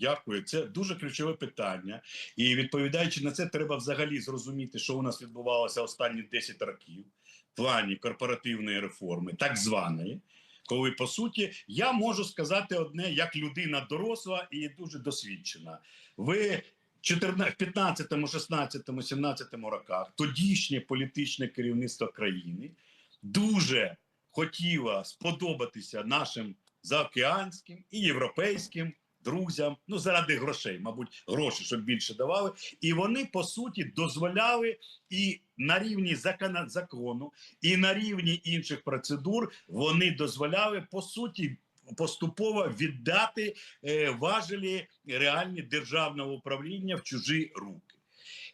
Дякую. Це дуже ключове питання. І відповідаючи на це, треба взагалі зрозуміти, що у нас відбувалося останні 10 років в плані корпоративної реформи, так званої. Коли по суті я можу сказати одне як людина доросла і дуже досвідчена. Ви 14, 15, 16, 17 роках тодішнє політичне керівництво країни дуже хотіло сподобатися нашим заокеанським і європейським друзям, ну заради грошей, мабуть, гроші, щоб більше давали. І вони по суті дозволяли і на рівні закону, і на рівні інших процедур вони дозволяли по суті. Поступово віддати е, важелі реальні державного управління в чужі руки.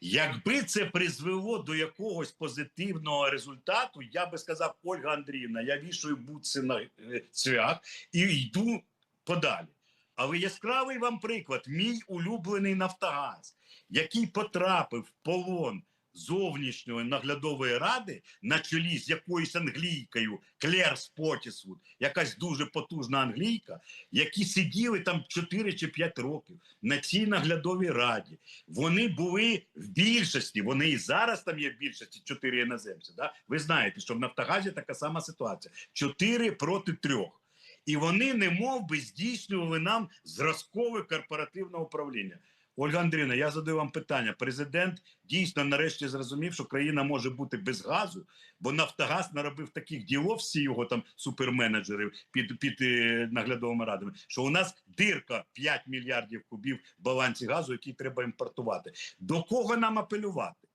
Якби це призвело до якогось позитивного результату, я би сказав, Ольга Андріївна, я вішаю бутси на е, цвях і йду подалі. Але яскравий вам приклад: мій улюблений Нафтогаз, який потрапив в полон зовнішньої наглядової ради на чолі з якоюсь англійкою Клер Спотісвуд, якась дуже потужна англійка, які сиділи там 4 чи 5 років на цій наглядовій раді. Вони були в більшості, вони і зараз там є в більшості 4 іноземці. Да? Ви знаєте, що в Нафтогазі така сама ситуація: 4 проти 3. І вони не мов би здійснювали нам зразкове корпоративне управління. Ольга Андрійовна, я задаю вам питання. Президент дійсно нарешті зрозумів, що країна може бути без газу, бо Нафтогаз наробив таких ділов, всі його там суперменеджери під під е, наглядовими радами, що у нас дирка 5 мільярдів кубів в балансі газу, який треба імпортувати. До кого нам апелювати?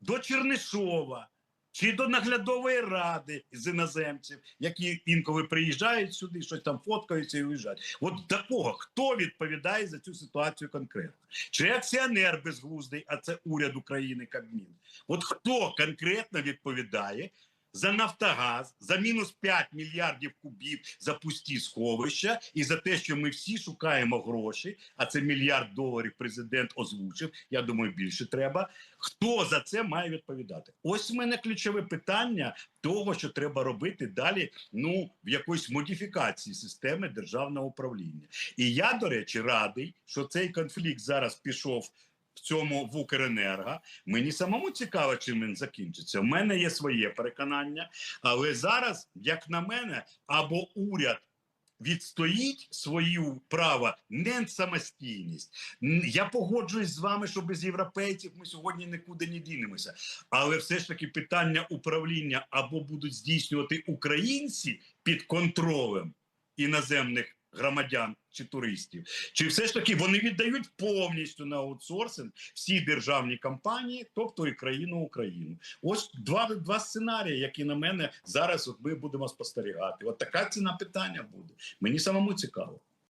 До Чернишова чи до наглядової ради з іноземців, які інколи приїжджають сюди, щось там фоткаються і уїжджають. От такого хто відповідає за цю ситуацію конкретно? Чи акціонер безглуздий, а це уряд України Кабмін? От хто конкретно відповідає? За Нафтогаз, за мінус 5 мільярдів кубів за пусті сховища, і за те, що ми всі шукаємо гроші, а це мільярд доларів президент озвучив. Я думаю, більше треба. Хто за це має відповідати? Ось в мене ключове питання того, що треба робити далі. Ну в якоїсь модифікації системи державного управління. І я, до речі, радий, що цей конфлікт зараз пішов. В цьому в Укренерго мені самому цікаво, чим він закінчиться. У мене є своє переконання, але зараз, як на мене, або уряд відстоїть свою право не самостійність. Я погоджуюсь з вами, що без європейців ми сьогодні нікуди не дінемося. Але все ж таки питання управління або будуть здійснювати українці під контролем іноземних громадян чи туристів, чи все ж таки вони віддають повністю на аутсорсинг всі державні компанії, тобто і країну Україну. Ось два, два сценарії, які на мене зараз от ми будемо спостерігати. От така ціна питання буде. Мені самому цікаво.